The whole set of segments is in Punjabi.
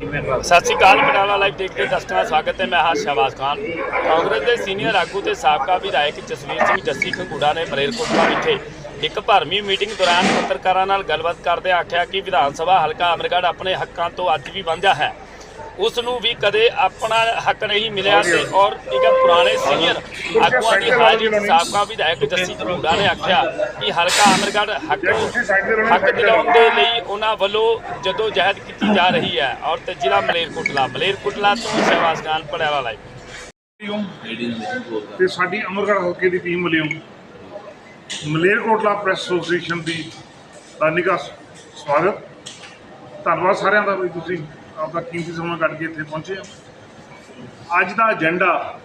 ਸਤਿ ਸ਼੍ਰੀ ਅਕਾਲ ਬਟਾਲਾ ਲਾਈਵ ਦੇਖ ਕੇ ਦਰਸ਼ਕਾਂ ਦਾ ਸਵਾਗਤ ਹੈ, ਮੈਂ ਹਾਂ ਸ਼ਹਬਾਜ਼ ਖਾਨ। ਕਾਂਗਰਸ ਦੇ ਸੀਨੀਅਰ ਆਗੂ ਤੇ ਸਾਬਕਾ ਵਿਧਾਇਕ ਜਸਵੀਰ ਸਿੰਘ ਜੱਸੀ ਖੰਗੂੜਾ ਨੇ ਮਲੇਰਕੋਟਲਾ ਵਿਖੇ ਇੱਕ ਭਰਮੀ ਮੀਟਿੰਗ ਦੌਰਾਨ ਪੱਤਰਕਾਰਾਂ ਨਾਲ ਗੱਲਬਾਤ ਕਰਦੇ ਆਖਿਆ ਕਿ ਵਿਧਾਨ ਸਭਾ ਹਲਕਾ ਅਮਰਗੜ੍ਹ ਆਪਣੇ ਹੱਕਾਂ ਤੋਂ ਅੱਜ ਵੀ ਵਾਂਝਾ ਹੈ। ਉਸ ਨੂੰ ਵੀ ਕਦੇ ਆਪਣਾ ਹੱਕ ਨਹੀਂ ਮਿਲਿਆ ਤੇ ਔਰ ਇੱਕ ਪੁਰਾਣੇ ਸੀਨੀਅਰ ਆਗੂਆਂ ਦੀ ਹਾਜ਼ਰੀ ਵਿੱਚ ਸਾਬਕਾ ਵਿਧਾਇਕ ਜੱਸੀ ਖੰਗੂੜਾ ਨੇ ਆਖਿਆ ਕਿ ਹਲਕਾ ਅਮਰਗੜ੍ਹ ਹੱਕ ਹੱਕ ਦਿਲਾਉਣ ਦੇ ਲਈ ਉਹਨਾਂ ਵੱਲੋਂ ਜਦੋਂ ਜਹਿਦ ਕੀਤੀ ਜਾ ਰਹੀ ਹੈ ਔਰ ਤੇ ਜ਼ਿਲ੍ਹਾ ਮਲੇਰਕੋਟਲਾ ਮਲੇਰਕੋਟਲਾ ਤੋਂ ਖਾਨ ਪੜਿਆਲਾ ਲਾਈਵ ਤੇ ਸਾਡੀ ਅਮਰਗੜ੍ਹ ਹਲਕੇ ਦੀ ਟੀਮ ਵੱਲੋਂ ਮਲੇਰਕੋਟਲਾ ਪ੍ਰੈਸ ਐਸੋਸੀਏਸ਼ਨ ਦੀ ਦਾ ਨਿੱਘਾ ਸਵਾਗਤ। ਧੰਨਵਾਦ ਸਾਰਿਆਂ ਦਾ ਵੀ ਤੁਸੀਂ ਆਪਦਾ ਕੀਮਤੀ ਸਮਾਂ ਕੱਢ ਕੇ ਇੱਥੇ ਪਹੁੰਚੇ ਹੋ। ਅੱਜ ਦਾ ਏਜੰਡਾ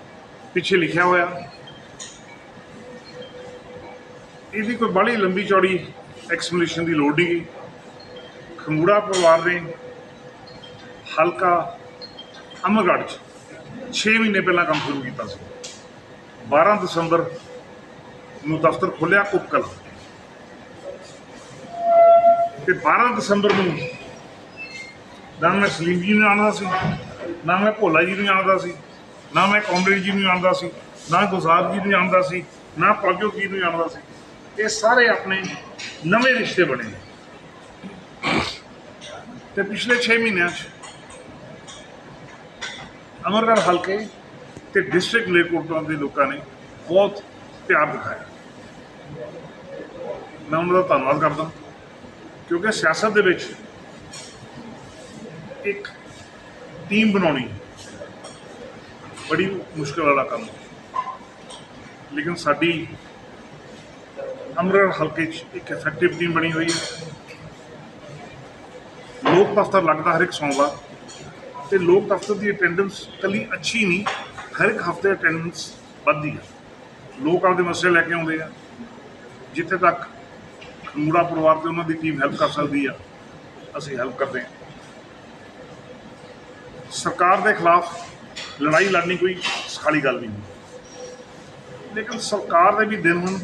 ਪਿੱਛੇ ਲਿਖਿਆ ਹੋਇਆ। ਇਹਦੀ ਕੋਈ ਬੜੀ ਲੰਬੀ ਚੌੜੀ ਐਕਸਪਲੇਨੇਸ਼ਨ ਦੀ ਲੋੜ ਨਹੀਂ ਗੀ। ਖੰਗੂੜਾ ਪਰਿਵਾਰ ਨੇ ਹਲਕਾ ਅਮਰਗੜ੍ਹ 'ਚ 6 ਮਹੀਨੇ ਪਹਿਲਾਂ ਕੰਮ ਸ਼ੁਰੂ ਕੀਤਾ ਸੀ। 12 ਦਸੰਬਰ ਨੂੰ ਦਫ਼ਤਰ ਖੁੱਲਿਆ ਕੁੱਕਲ। ਤੇ 12 ਦਸੰਬਰ ਨੂੰ ਨਾ ਮੈਂ ਸਲੀਮ ਜੀ ਨੂੰ ਜਾਣਦਾ ਸੀ, ਨਾ ਮੈਂ ਭੋਲਾ ਜੀ ਨੂੰ ਜਾਣਦਾ ਸੀ, ਨਾ ਮੈਂ ਕਾਮਰੇਡ ਜੀ ਨੂੰ ਜਾਣਦਾ ਸੀ, ਨਾ ਗੁਜ਼ਾਰ ਜੀ ਨੂੰ ਜਾਣਦਾ ਸੀ, ਨਾ ਪ੍ਰਭਜੋਤ ਜੀ ਨੂੰ ਜਾਣਦਾ ਸੀ ਇਹ ਸਾਰੇ ਆਪਣੇ ਨਵੇਂ ਰਿਸ਼ਤੇ ਬਣੇ ਨੇ। ਤੇ ਪਿਛਲੇ 6 ਮਹੀਨਿਆਂ 'ਚ ਅਮਰਗੜ੍ਹ ਹਲਕੇ ਤੇ ਡਿਸਟ੍ਰਿਕਟ ਲੇਕੋਟਾਂ ਦੇ ਲੋਕਾਂ ਨੇ ਬਹੁਤ ਪਿਆਰ ਦਿਖਾਇਆ ਮੈਂ ਉਹਨਾਂ ਦਾ ਧੰਨਵਾਦ ਕਰਦਾ, ਕਿਉਂਕਿ ਸਿਆਸਤ ਦੇ ਵਿੱਚ ਇੱਕ ਟੀਮ ਬਣਾਉਣੀ ਬੜੀ ਮੁਸ਼ਕਲ ਵਾਲਾ ਕੰਮ। ਲੇਕਿਨ ਸਾਡੀ ਅਮਰਗੜ੍ਹ ਹਲਕੇ 'ਚ ਇੱਕ ਇਫੈਕਟਿਵ ਟੀਮ ਬਣੀ ਹੋਈ ਹੈ। ਲੋਕ ਦਫ਼ਤਰ ਲੱਗਦਾ ਹਰ ਇੱਕ ਸੋਮਵਾਰ ਤੇ ਲੋਕ ਦਫ਼ਤਰ ਦੀ ਅਟੈਂਡੈਂਸ ਕੱਲੀ ਅੱਛੀ ਨਹੀਂ, ਹਰ ਇੱਕ ਹਫ਼ਤੇ ਅਟੈਂਡੈਂਸ ਵੱਧਦੀ ਹੈ। ਲੋਕ ਆਪਦੇ ਮਸਲੇ ਲੈ ਕੇ ਆਉਂਦੇ ਆ, ਜਿੱਥੇ ਤੱਕ ਖੰਗੂੜਾ ਪਰਿਵਾਰ ਤੇ ਉਹਨਾਂ ਦੀ ਟੀਮ ਹੈਲਪ ਕਰ ਸਕਦੀ ਆ, ਅਸੀਂ ਹੈਲਪ ਕਰਦੇ ਹਾਂ। ਸਰਕਾਰ ਦੇ ਖਿਲਾਫ ਲੜਾਈ ਲੜਨੀ ਕੋਈ ਸਖਾਲੀ ਗੱਲ ਨਹੀਂ। ਲੇਕਿਨ ਸਰਕਾਰ ਦੇ ਵੀ ਦਿਨ ਹੁਣ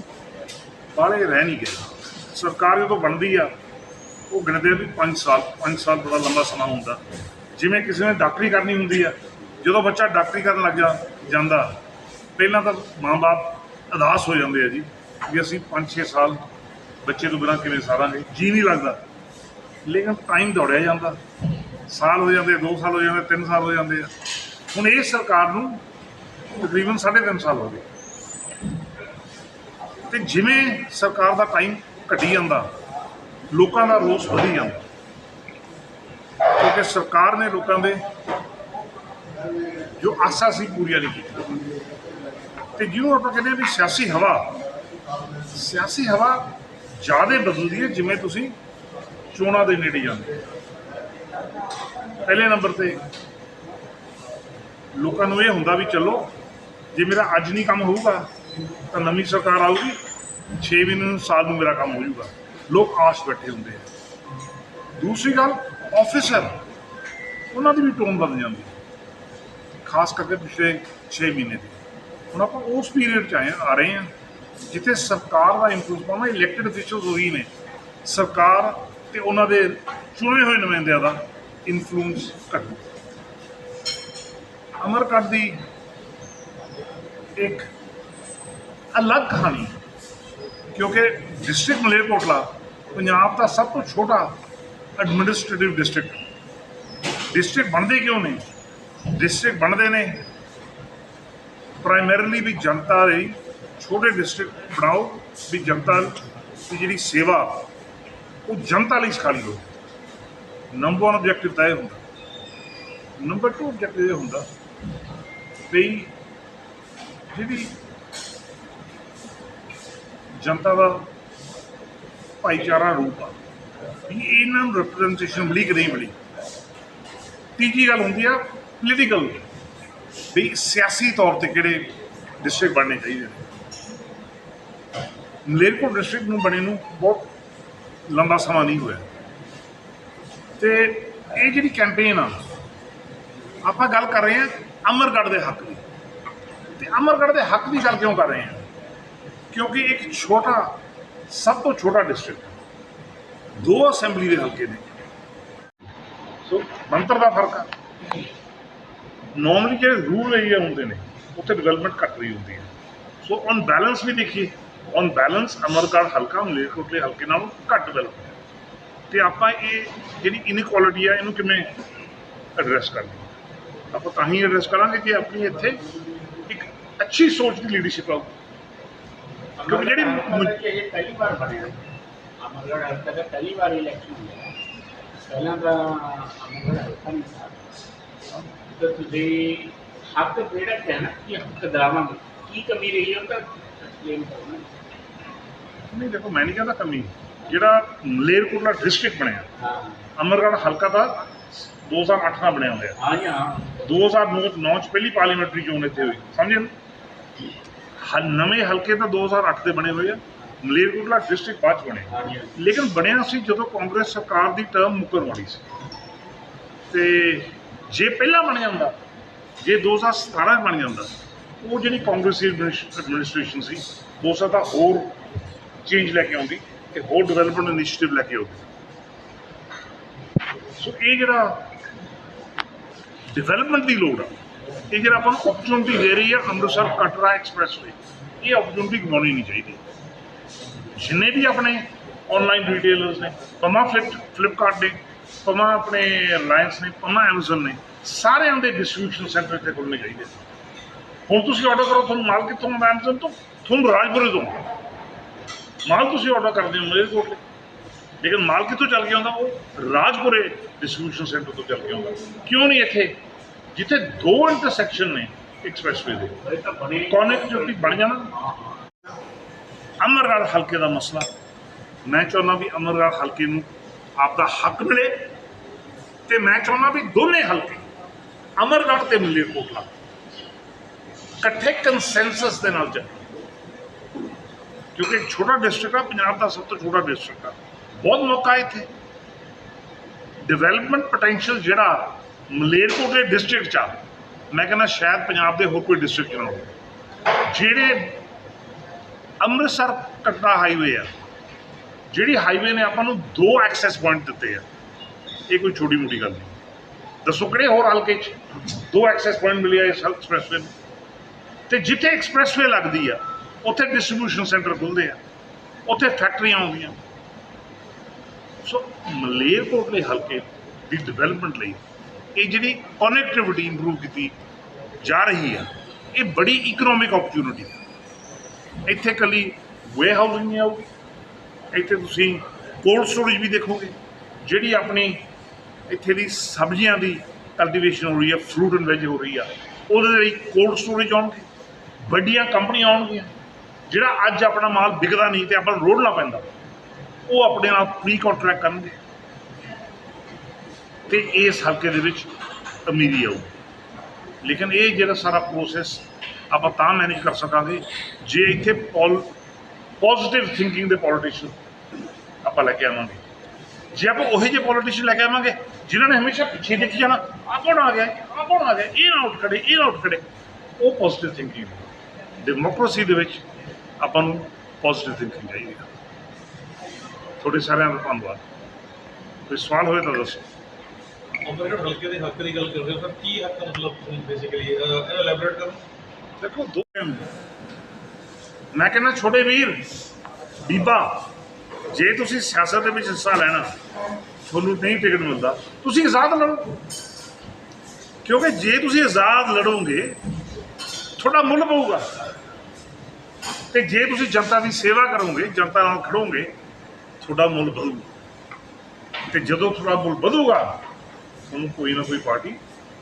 ਬਾਹਲੇ ਰਹਿ ਨਹੀਂ ਗਏ। ਸਰਕਾਰ ਜਦੋਂ ਬਣਦੀ ਆ, ਉਹ ਗਿਣਦੇ ਆ ਵੀ 5 ਸਾਲ 5 ਸਾਲ ਬੜਾ ਲੰਬਾ ਸਮਾਂ ਹੁੰਦਾ। ਜਿਵੇਂ ਕਿਸੇ ਨੇ ਡਾਕਟਰੀ ਕਰਨੀ ਹੁੰਦੀ ਆ, ਜਦੋਂ ਬੱਚਾ ਡਾਕਟਰੀ ਕਰਨ ਲੱਗ ਜਾ, ਜਾਂਦਾ, ਪਹਿਲਾਂ ਤਾਂ ਮਾਂ-ਬਾਪ ਅਦਾਸ ਹੋ ਜਾਂਦੇ ਆ ਜੀ ਵੀ ਅਸੀਂ 5-6 ਸਾਲ ਬੱਚੇ ਤੋਂ ਬਿਨਾਂ ਕਿਵੇਂ ਸਾਰਾਂਗੇ, ਜੀ ਨਹੀਂ ਲੱਗਦਾ। ਲੇਕਿਨ ਟਾਈਮ ਦੌੜਿਆ ਜਾਂਦਾ। ਸਾਲ ਹੋ ਜਾਂਦੇ 2 ਸਾਲ ਹੋ ਜਾਂਦੇ 3 ਸਾਲ ਹੋ ਜਾਂਦੇ ਆ। ਹੁਣ ਇਹ ਸਰਕਾਰ ਨੂੰ ਤਕਰੀਬਨ 3.5 ਸਾਲ ਹੋ ਗਏ। ਤੇ ਜਿਵੇਂ ਸਰਕਾਰ ਦਾ ਟਾਈਮ ਘਟੀ ਜਾਂਦਾ, ਲੋਕਾਂ ਦਾ ਰੋਸ ਵਧੀ ਜਾਂਦਾ, ਕਿਉਂਕਿ ਸਰਕਾਰ ਨੇ ਲੋਕਾਂ ਦੇ ਜੋ ਆਸਾ ਸੀ ਪੂਰੀਆਂ ਨਹੀਂ ਕੀਤੀਆਂ। ਤੇ ਜਿਹਨੂੰ ਆਪਾਂ ਕਹਿੰਦੇ ਵੀ ਸਿਆਸੀ ਹਵਾ ਸਿਆਸੀ ਹਵਾ ਜ਼ਿਆਦਾ ਬਦਲਦੀ ਹੈ ਜਿਵੇਂ ਤੁਸੀਂ ਚੋਣਾਂ ਦੇ ਨੇੜੇ ਜਾਂਦੇ ਪਹਿਲੇ ਨੰਬਰ ਤੇ ਲੋਕਾਂ ਨੂੰ ਇਹ ਹੁੰਦਾ ਵੀ ਚਲੋ, ਜੇ ਮੇਰਾ ਅੱਜ ਨਹੀਂ ਕੰਮ ਹੋਊਗਾ, ਤਾਂ ਨਵੀਂ ਸਰਕਾਰ ਆਊਗੀ 6 ਮਹੀਨੇ ਨੂੰ ਸਾਲ ਨੂੰ ਮੇਰਾ ਕੰਮ ਹੋ ਜਾਊਗਾ। ਲੋਕ ਆਸ ਬੈਠੇ ਹੁੰਦੇ ਆ। ਦੂਸਰੀ ਗੱਲ ਆਫੀਸਰ ਉਹਨਾਂ ਦੀ ਵੀ ਟੋਨ ਬਦਲ ਜਾਂਦੀ ਹੈ। ਖਾਸ ਕਰਕੇ ਪਿਛਲੇ 6 ਮਹੀਨੇ ਦੀ। ਹੁਣ ਆਪਾਂ ਉਸ ਪੀਰੀਅਡ 'ਚ ਆਏ ਆ ਰਹੇ ਹਾਂ, ਜਿੱਥੇ ਸਰਕਾਰ ਦਾ ਇਨਫਲੂਐਂਸ ਪਾਉਣਾ ਇਲੈਕਟਿਡ ਅਫੀਸ਼ੀਅਲਸ ਉਹੀ ਨੇ। ਸਰਕਾਰ ਤੇ ਉਹਨਾਂ ਦੇ ਚੁਣੇ ਹੋਏ ਨੁਮਾਇੰਦਿਆਂ ਦਾ ਇਨਫਲੂਐਂਸ ਕਰਨਾ ਅਮਰਕੰਟ ਦੀ ਇੱਕ ਅਲੱਗ ਕਹਾਣੀ, ਕਿਉਂਕਿ ਡਿਸਟ੍ਰਿਕਟ ਮਲੇਰਕੋਟਲਾ ਪੰਜਾਬ ਦਾ ਸਭ ਤੋਂ ਛੋਟਾ ਐਡਮਿਨਿਸਟ੍ਰੇਟਿਵ ਡਿਸਟ੍ਰਿਕਟ ਡਿਸਟ੍ਰਿਕਟ ਬਣਦੇ ਕਿਉਂ ਨੇ? ਡਿਸਟ੍ਰਿਕਟ ਬਣਦੇ ਨੇ ਪ੍ਰਾਇਮਰੀਲੀ ਵੀ ਜਨਤਾ ਲਈ ਛੋਟੇ ਡਿਸਟ੍ਰਿਕਟ ਬਣਾਓ, ਵੀ ਜਨਤਾ ਦੀ ਜਿਹੜੀ ਸੇਵਾ, ਉਹ ਜਨਤਾ ਲਈ ਸਖਾਲੀ ਹੋਵੇ ਨੰਬਰ 1 ਆਬਜੈਕਟਿਵ ਤਾਂ ਇਹ ਹੁੰਦਾ। ਨੰਬਰ 2 ਆਬਜੈਕਟਿਵ ਇਹ ਹੁੰਦਾ ਵੀ ਜਿਹੜੀ ਜਨਤਾ ਦਾ ਭਾਈਚਾਰਾ ਰੂਪ ਆ, ਵੀ ਇਹਨਾਂ ਨੂੰ ਰਿਪਰੈਜ਼ੈਂਟੇਸ਼ਨ ਮਿਲੀ ਕਿ ਨਹੀਂ ਮਿਲੀ। ਤੀਜੀ ਗੱਲ ਹੁੰਦੀ ਆ ਪੋਲੀਟੀਕਲ ਵੀ ਸਿਆਸੀ ਤੌਰ ਤੇ ਕਿਹੜੇ ਡਿਸਟ੍ਰਿਕਟ ਬਣਨੇ ਚਾਹੀਦੇ ਨੇ। ਮਲੇਰਕੋਟ ਡਿਸਟ੍ਰਿਕਟ ਨੂੰ ਬਣੇ ਨੂੰ ਬਹੁਤ ਲੰਬਾ ਸਮਾਂ ਨਹੀਂ ਹੋਇਆ। ਤੇ ਇਹ ਜਿਹੜੀ ਕੈਂਪੇਨ ਆ, ਆਪਾਂ ਗੱਲ ਕਰ ਰਹੇ ਹਾਂ ਅਮਰਗੜ੍ਹ ਦੇ ਹੱਕ ਦੀ। ਤੇ ਅਮਰਗੜ੍ਹ ਦੇ ਹੱਕ ਦੀ ਗੱਲ ਕਿਉਂ ਕਰ ਰਹੇ ਹਾਂ? ਕਿਉਂਕਿ ਇੱਕ ਛੋਟਾ, ਸਭ ਤੋਂ ਛੋਟਾ ਡਿਸਟ੍ਰਿਕਟ ਦੋ ਅਸੈਂਬਲੀ ਦੇ ਹਲਕੇ ਨੇ। ਸੋ ਮੰਤਰ ਦਾ ਫ਼ਰਕ ਆ। ਨੋਰਮਲੀ ਜਿਹੜੇ ਰੂਲ ਏਰੀਆ ਹੁੰਦੇ ਨੇ, ਉੱਥੇ ਡਿਵੈਲਪਮੈਂਟ ਘੱਟ ਰਹੀ ਹੁੰਦੀ ਹੈ। ਸੋ ਔਨ ਬੈਲੈਂਸ ਵੀ ਦੇਖੀਏ ਔਨ ਬੈਲੈਂਸ ਅਮਰਗੜ੍ਹ ਹਲਕਾ, ਮਲੇਰਕੋਟਲੇ ਹਲਕੇ ਨਾਲੋਂ ਘੱਟ ਡਿਵੈਲਪ ਤੇ ਆਪਾਂ ਇਹ ਜਿਹੜੀ ਇਨਇਕੁਆਲਿਟੀ ਆ ਇਹਨੂੰ ਕਿਵੇਂ ਐਡਰੈਸ ਕਰਨੀ ਆਪਾਂ ਤਾਂ ਹੀ ਐਡਰੈਸ ਕਰਾਂਗੇ ਜੇ ਆਪਣੀ ਇੱਥੇ ਇੱਕ ਅੱਛੀ ਸੋਚ ਦੀ ਲੀਡਰਸ਼ਿਪ ਆਊ। ਕਿਉਂਕਿ ਜਿਹੜੀ ਪਹਿਲੀ ਵਾਰ ਬਣਿਆ ਅਮਰਗੜ੍ਹ ਹਲਕਾ ਦਾ ਪਹਿਲੀ ਵਾਰ ਇਲੈਕਸ਼ਨ ਹੋਇਆ। ਪਹਿਲਾਂ ਤਾਂ ਅਮਰਗੜ੍ਹ ਹਲਕਾ ਨਹੀਂ ਸੀ ਤਾਂ ਤੁਸੀਂ ਹੱਕ ਜਿਹੜਾ ਕਹਿਣਾ? ਕਿ ਹੱਕ ਦਰਾਵਾਂਗੇ ਕੀ ਕਮੀ ਰਹੀ ਹੈ? ਤਾਂ ਐਕਸਪਲੇਨ ਕਰਨਾ ਨਹੀਂ ਦੇਖੋ ਮੈਂ ਨਹੀਂ ਕਹਿੰਦਾ ਕਮੀ। ਜਿਹੜਾ ਮਲੇਰਕੋਟਲਾ ਡਿਸਟ੍ਰਿਕਟ ਬਣਿਆ ਅਮਰਗੜ੍ਹ ਹਲਕਾ ਦਾ 2008 ਦਾ ਬਣਿਆ ਹੋਇਆ। ਹਾਂ ਜੀ, ਹਾਂ। 2009 ਚ ਪਹਿਲੀ ਪਾਰਲੀਮੈਂਟਰੀ ਚੋਣ ਇੱਥੇ ਹੋਈ ਸਮਝੇ? ਨਾ ਹ- ਨਵੇਂ ਹਲਕੇ ਤਾਂ 2008 ਦੇ ਬਣੇ ਹੋਏ ਆ ਮਲੇਰਕੋਟਲਾ ਡਿਸਟ੍ਰਿਕਟ ਬਾਅਦ ਬਣੇ। ਲੇਕਿਨ ਬਣਿਆ ਸੀ ਜਦੋਂ ਕਾਂਗਰਸ ਸਰਕਾਰ ਦੀ ਟਰਮ ਮੁੱਕਰ ਵਾਲੀ ਸੀ। ਤੇ ਜੇ ਪਹਿਲਾਂ ਬਣ ਜਾਂਦਾ ਜੇ 2017 ਚ ਬਣ ਜਾਂਦਾ ਉਹ ਜਿਹੜੀ ਕਾਂਗਰਸੀ ਐਡਮਿਨਿਸਟ੍ਰੇਸ਼ਨ ਸੀ ਹੋ ਸਕਦਾ ਹੋਰ ਚੇਂਜ ਲੈ ਕੇ ਆਉਂਦੀ। ਤੇ ਹੋਰ ਡਿਵੈਲਪਮੈਂਟ ਇਨੀਸ਼ੀਏਟਿਵ ਲੈ ਕੇ ਆਉਂਦੀ ਸੋ ਇਹ ਜਿਹੜਾ ਡਿਵੈਲਪਮੈਂਟ ਦੀ ਲੋੜ ਆ, ਇਹ ਜਿਹੜਾ ਆਪਾਂ ਨੂੰ ਓਪਰਚੁਨਿਟੀ ਦੇ ਰਹੀ ਆ ਅੰਮ੍ਰਿਤਸਰ ਕਟਰਾ ਐਕਸਪ੍ਰੈਸਵੇ ਇਹ ਓਪਰਚੁਨਿਟੀ ਗਵਾਉਣੀ ਨਹੀਂ ਚਾਹੀਦੀ। ਜਿੰਨੇ ਵੀ ਆਪਣੇ ਆਨਲਾਈਨ ਰਿਟੇਲਰਸ ਨੇ ਪਮਾ ਫਲਿਪ ਫਲਿੱਪਕਾਰਟ ਨੇ ਪਮਾ ਆਪਣੇ ਰਿਲਾਇੰਸ ਨੇ ਪਮਾ ਐਮਾਜ਼ਨ ਨੇ, ਸਾਰਿਆਂ ਦੇ ਡਿਸਟ੍ਰੀਬਿਊਸ਼ਨ ਸੈਂਟਰ ਇੱਥੇ ਖੁੱਲ੍ਹਣੇ ਚਾਹੀਦੇ ਹੁਣ ਤੁਸੀਂ ਆਰਡਰ ਕਰੋ, ਤੁਹਾਨੂੰ ਮਾਲ ਕਿੱਥੋਂ ਆਉਂਦਾ ਐਮਾਜ਼ਨ ਤੋਂ? ਤੁਹਾਨੂੰ ਰਾਜਪੁਰੇ ਤੋਂ ਮਾਲ ਤੁਸੀਂ ਆਰਡਰ ਕਰਦੇ ਹੋ ਮਲੇਰਕੋਟਲੇ ਲੇਕਿਨ ਮਾਲ ਕਿੱਥੋਂ ਚੱਲ ਕੇ ਆਉਂਦਾ? ਉਹ ਰਾਜਪੁਰੇ ਡਿਸਟ੍ਰੀਬਿਊਸ਼ਨ ਸੈਂਟਰ ਤੋਂ ਚੱਲ ਕੇ ਆਉਂਦਾ। ਕਿਉਂ ਨਹੀਂ ਇੱਥੇ? ਜਿੱਥੇ ਦੋ ਇੰਟਰਸੈਕਸ਼ਨ ਨੇ ਐਕਸਪ੍ਰੈਸਵੇ ਦੇ। ਕਨੈਕਟੀਵਿਟੀ ਬਣ ਜਾਣਾ। ਅਮਰਗੜ੍ਹ ਹਲਕੇ ਦਾ ਮਸਲਾ। ਮੈਂ ਚਾਹੁੰਦਾ ਵੀ ਅਮਰਗੜ੍ਹ ਹਲਕੇ ਨੂੰ ਆਪਦਾ ਹੱਕ ਮਿਲੇ ਤੇ ਮੈਂ ਚਾਹੁੰਦਾ ਵੀ ਦੋਨੇ ਹਲਕੇ ਅਮਰਗੜ੍ਹ ਤੇ ਮਲੇਰਕੋਟਲਾ, ਇਕੱਠੇ ਕੰਸੈਂਸਸ ਦੇ ਨਾਲ ਚੱਲੇ। ਕਿਉਂਕਿ ਇੱਕ ਛੋਟਾ ਡਿਸਟ੍ਰਿਕਟ ਆ, ਪੰਜਾਬ ਦਾ ਸਭ ਤੋਂ ਛੋਟਾ ਡਿਸਟ੍ਰਿਕਟ ਆ। ਬਹੁਤ ਮੌਕਾ ਹੈ ਇੱਥੇ। ਡਿਵੈਲਪਮੈਂਟ ਪੋਟੈਂਸ਼ੀਅਲ ਜਿਹੜਾ ਮਲੇਰਕੋਟਲੇ ਡਿਸਟ੍ਰਿਕਟ ਚ ਆ, ਮੈਂ ਕਹਿੰਦਾ ਸ਼ਾਇਦ ਪੰਜਾਬ ਦੇ ਹੋਰ ਕੋਈ ਡਿਸਟ੍ਰਿਕਟ 'ਚ ਨਾ ਹੋਵੇ। ਜਿਹੜੇ ਅੰਮ੍ਰਿਤਸਰ ਕਟਰਾ ਹਾਈਵੇ ਆ, ਜਿਹੜੀ ਹਾਈਵੇ ਨੇ ਆਪਾਂ ਨੂੰ ਦੋ ਐਕਸੈਸ ਪੁਆਇੰਟ ਦਿੱਤੇ ਆ। ਇਹ ਕੋਈ ਛੋਟੀ ਮੋਟੀ ਗੱਲ ਨਹੀਂ। ਦੱਸੋ ਕਿਹੜੇ ਹੋਰ ਹਲਕੇ 'ਚ? ਦੋ ਐਕਸੈਸ ਪੁਆਇੰਟ ਮਿਲਿਆ ਇਸ ਐਕਸਪ੍ਰੈਸਵੇ ਨੂੰ। ਤੇ ਜਿੱਥੇ ਐਕਸਪ੍ਰੈਸਵੇ ਲੱਗਦੀ ਆ ਉੱਥੇ ਡਿਸਟ੍ਰੀਬਿਊਸ਼ਨ ਸੈਂਟਰ ਖੁੱਲਦੇ ਆ। ਉੱਥੇ ਫੈਕਟਰੀਆਂ ਆਉਂਦੀਆਂ। ਸੋ ਮਲੇਰਕੋਟਲੇ ਹਲਕੇ ਦੀ ਡਿਵੈਲਪਮੈਂਟ ਲਈ ਇਹ ਜਿਹੜੀ ਕਨੈਕਟੀਵਿਟੀ ਇੰਪਰੂਵ ਕੀਤੀ ਜਾ ਰਹੀ ਆ, ਇਹ ਬੜੀ ਇਕਨੋਮਿਕ ਓਪਰਚੁਨਿਟੀ ਹੈ ਇੱਥੇ ਕੱਲੀ ਵੇ ਹਾਊਸਿੰਗ ਨਹੀਂ ਆਊਗੀ। ਇੱਥੇ ਤੁਸੀਂ ਕੋਲਡ ਸਟੋਰੇਜ ਵੀ ਦੇਖੋਗੇ, ਜਿਹੜੀ ਆਪਣੀ ਇੱਥੇ ਦੀ ਸਬਜ਼ੀਆਂ ਦੀ ਕਲਟੀਵੇਸ਼ਨ ਹੋ ਰਹੀ ਆ ਫਰੂਟ ਐਂਡ ਵੈਜ ਹੋ ਰਹੀ ਆ, ਉਹਦੇ ਲਈ ਕੋਲਡ ਸਟੋਰੇਜ ਆਉਣਗੇ, ਵੱਡੀਆਂ ਕੰਪਨੀਆਂ ਆਉਣਗੀਆਂ। ਜਿਹੜਾ ਅੱਜ ਆਪਣਾ ਮਾਲ ਵਿਕਦਾ ਨਹੀਂ ਤੇ ਆਪਾਂ ਨੂੰ ਰੋੜਨਾ ਪੈਂਦਾ, ਉਹ ਆਪਣੇ ਨਾਲ ਪ੍ਰੀ ਕੰਟਰੈਕਟ ਕਰਨਗੇ। ਤੇ ਇਸ ਹਲਕੇ ਦੇ ਵਿੱਚ ਅਮੀਰੀ ਆਊ ਲੇਕਿਨ ਇਹ ਜਿਹੜਾ ਸਾਰਾ ਪ੍ਰੋਸੈਸ ਆਪਾਂ ਤਾਂ ਮੈਨੇਜ ਕਰ ਸਕਾਂਗੇ, ਜੇ ਇੱਥੇ ਪੋਜ਼ਿਟਿਵ ਥਿੰਕਿੰਗ ਦੇ ਪੋਲੀਟੀਸ਼ੀਅਨ ਆਪਾਂ ਲੈ ਕੇ ਆਵਾਂਗੇ। ਜੇ ਆਪਾਂ ਉਹੇ ਜਿਹੇ ਪੋਲੀਟੀਸ਼ੀਅਨ ਲੈ ਕੇ ਆਵਾਂਗੇ, ਜਿਨ੍ਹਾਂ ਨੇ ਹਮੇਸ਼ਾ ਪਿੱਛੇ ਦੇਖੀ ਜਾਣਾ ਆ ਕੌਣ ਆ ਗਿਆ ਆ ਕੌਣ ਆ ਗਿਆ, ਇਹ ਨਾ ਉੱਠ ਖੜੇ, ਇਹ ਨਾ ਉੱਠ ਖੜੇ, ਉਹ ਪੋਜ਼ਿਟਿਵ ਥਿੰਕਿੰਗ ਡੈਮੋਕ੍ਰੇਸੀ ਦੇ ਵਿੱਚ ਆਪਾਂ ਨੂੰ ਪੋਜ਼ਿਟਿਵ ਥਿੰਕਿੰਗ ਚਾਹੀਦੀ ਹੈ ਤੁਹਾਡੇ ਸਾਰਿਆਂ ਦਾ ਧੰਨਵਾਦ। ਕੋਈ ਸਵਾਲ ਹੋਵੇ ਤਾਂ ਦੱਸੋ। ਅਮਰਗੜ੍ਹ ਹਲਕੇ ਦੇ ਹੱਕ ਦੀ ਗੱਲ ਕਰ ਰਹੇ ਹੋ ਸਰ। ਕੀ ਹੱਕ ਮਤਲਬ ਬੇਸਿਕਲੀ ਐਲੈਬੋਰੇਟ ਕਰੋ। ਦੇਖੋ ਦੋ ਮੈਂ ਕਹਿੰਦਾ ਛੋਟੇ ਵੀਰ ਬੀਬਾ ਜੇ ਤੁਸੀਂ ਸਿਆਸਤ ਦੇ ਵਿੱਚ ਹਿੱਸਾ ਲੈਣਾ ਤੁਹਾਨੂੰ ਨਹੀਂ ਟਿਕਟ ਮਿਲਦਾ ਤੁਸੀਂ ਆਜ਼ਾਦ ਲੜੋ। ਕਿਉਂਕਿ ਜੇ ਤੁਸੀਂ ਆਜ਼ਾਦ ਲੜੋਗੇ ਤੁਹਾਡਾ ਮੁੱਲ ਪਊਗਾ। ਤੇ ਜੇ ਤੁਸੀਂ ਜਨਤਾ ਦੀ ਸੇਵਾ ਕਰੋਗੇ, ਜਨਤਾ ਨਾਲ ਖੜੋਗੇ, ਤੁਹਾਡਾ ਮੁੱਲ ਵਧੂਗਾ। ਤੇ ਜਦੋਂ ਤੁਹਾਡਾ ਮੁੱਲ ਵਧੂਗਾ ਤੁਹਾਨੂੰ ਕੋਈ ਨਾ ਕੋਈ ਪਾਰਟੀ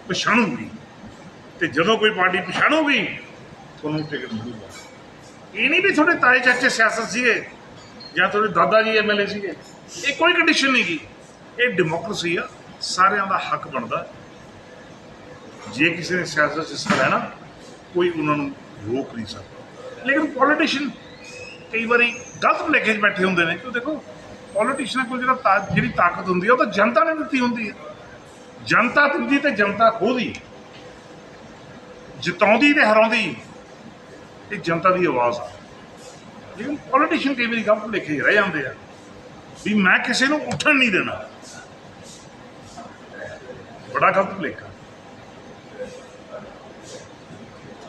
ਪਛਾਣੂਗੀ। ਤੇ ਜਦੋਂ ਕੋਈ ਪਾਰਟੀ ਪਛਾਣੂਗੀ, ਤੁਹਾਨੂੰ ਟਿਕਟ ਮਿਲੂਗਾ। ਇਹ ਨਹੀਂ ਵੀ ਤੁਹਾਡੇ ਤਾਏ ਚਾਚੇ ਸਿਆਸਤ ਸੀਗੇ, ਜਾਂ ਤੁਹਾਡੇ ਦਾਦਾ ਜੀ ਐਮਐਲਏ ਸੀਗੇ। ਇਹ ਕੋਈ ਕੰਡੀਸ਼ਨ ਨਹੀਂ ਗੀ। ਇਹ ਡੈਮੋਕ੍ਰੇਸੀ ਆ। ਸਾਰਿਆਂ ਦਾ ਹੱਕ ਬਣਦਾ। ਜੇ ਕਿਸੇ ਨੇ ਸਿਆਸਤ 'ਚ ਹਿੱਸਾ ਲੈਣਾ, ਕੋਈ ਉਹਨਾਂ ਨੂੰ ਰੋਕ ਨਹੀਂ ਸਕਦਾ। ਲੇਕਿਨ ਪੋਲੀਟੀਸ਼ੀਅਨ ਕਈ ਵਾਰੀ ਗਲਤ ਲੇਖੇ 'ਚ ਬੈਠੇ ਹੁੰਦੇ ਨੇ। ਕਿਉਂ ਦੇਖੋ ਪੋਲੀਟੀਸ਼ੀਅਨਾਂ ਕੋਲ ਜਿਹੜਾ ਤਾ- ਜਿਹੜੀ ਤਾਕਤ ਹੁੰਦੀ ਹੈ ਉਹ ਤਾਂ ਜਨਤਾ ਨੇ ਦਿੱਤੀ ਹੁੰਦੀ ਹੈ ਜਨਤਾ ਦਿੰਦੀ ਤੇ ਜਨਤਾ ਖੋਹਦੀ ਜਿਤਾਉਂਦੀ ਤੇ ਹਰਾਉਂਦੀ ਇਹ ਜਨਤਾ ਦੀ ਆਵਾਜ਼ ਆ। ਲੇਕਿਨ ਪੋਲੀਟੀਸ਼ੀਅਨ ਕਈ ਵਾਰੀ ਗਲਤ ਲਿਖੇ ਰਹਿ ਜਾਂਦੇ ਆ ਵੀ ਮੈਂ ਕਿਸੇ ਨੂੰ ਉੱਠਣ ਨਹੀਂ ਦੇਣਾ। ਬੜਾ ਗਲਤ ਭੁਲੇਖਾ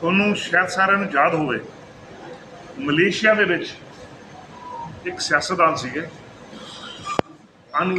ਤੁਹਾਨੂੰ ਸ਼ਾਇਦ ਸਾਰਿਆਂ ਨੂੰ ਯਾਦ ਹੋਵੇ ਮਲੇਸ਼ੀਆ ਦੇ ਵਿੱਚ ਇੱਕ ਸਿਆਸਤਦਾਨ ਸੀਗੇ। ਅਨਵਰ